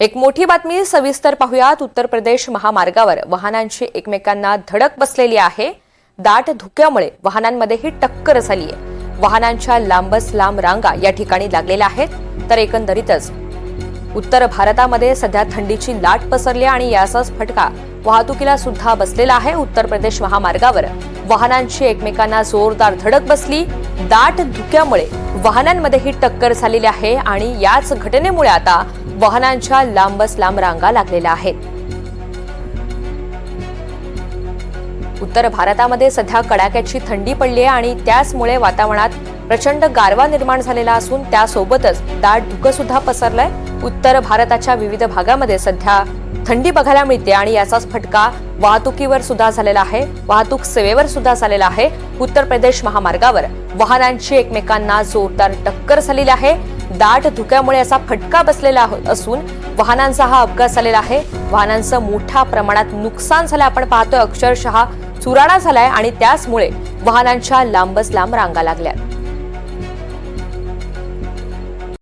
एक मोठी बातमी सविस्तर पाहुयात. उत्तर प्रदेश महामार्गावर वाहनांची एकमेकांना धडक बसलेली आहे. दाट धुक्यामुळे वाहनांमध्येही टक्कर झाली आहे वाहनांच्या लांबच लांब रांगा या ठिकाणी लागलेल्या आहेत तर एकंदरीतच उत्तर भारतामध्ये सध्या थंडीची लाट पसरली आहे आणि याचाच फटका वाहतुकीला सुद्धा बसलेला आहे. उत्तर प्रदेश महामार्गावर वाहनांची एकमेकांना जोरदार धडक बसली. दाट धुक्यामुळे वाहनांमध्ये ही टक्कर झालेली आहे आणि याच घटनेमुळे आता वाहनांच्या लांबच लांब रांगा लागलेल्या आहेत. उत्तर भारतामध्ये सध्या कडाक्याची थंडी पडली आहे आणि त्याचमुळे वातावरणात प्रचंड गारवा निर्माण झालेला असून त्यासोबतच दाट धुकं सुद्धा पसरलंय. उत्तर भारताच्या विविध भागामध्ये सध्या थंडी बघायला मिळते आणि याचाच फटका वाहतुकीवर सुद्धा झालेला आहे. वाहतूक सेवेवर सुद्धा झालेला आहे. उत्तर प्रदेश महामार्गावर वाहनांची एकमेकांना जोरदार टक्कर झालेली आहे. दाट धुक्यामुळे असा फटका बसलेला हो- असून वाहनांचा हा अपघात झालेला आहे. वाहनांचं मोठ्या प्रमाणात नुकसान झालं आपण पाहतोय अक्षरशः चुराडा झालाय आणि त्याचमुळे वाहनांच्या लांबच लांब रांगा लागल्या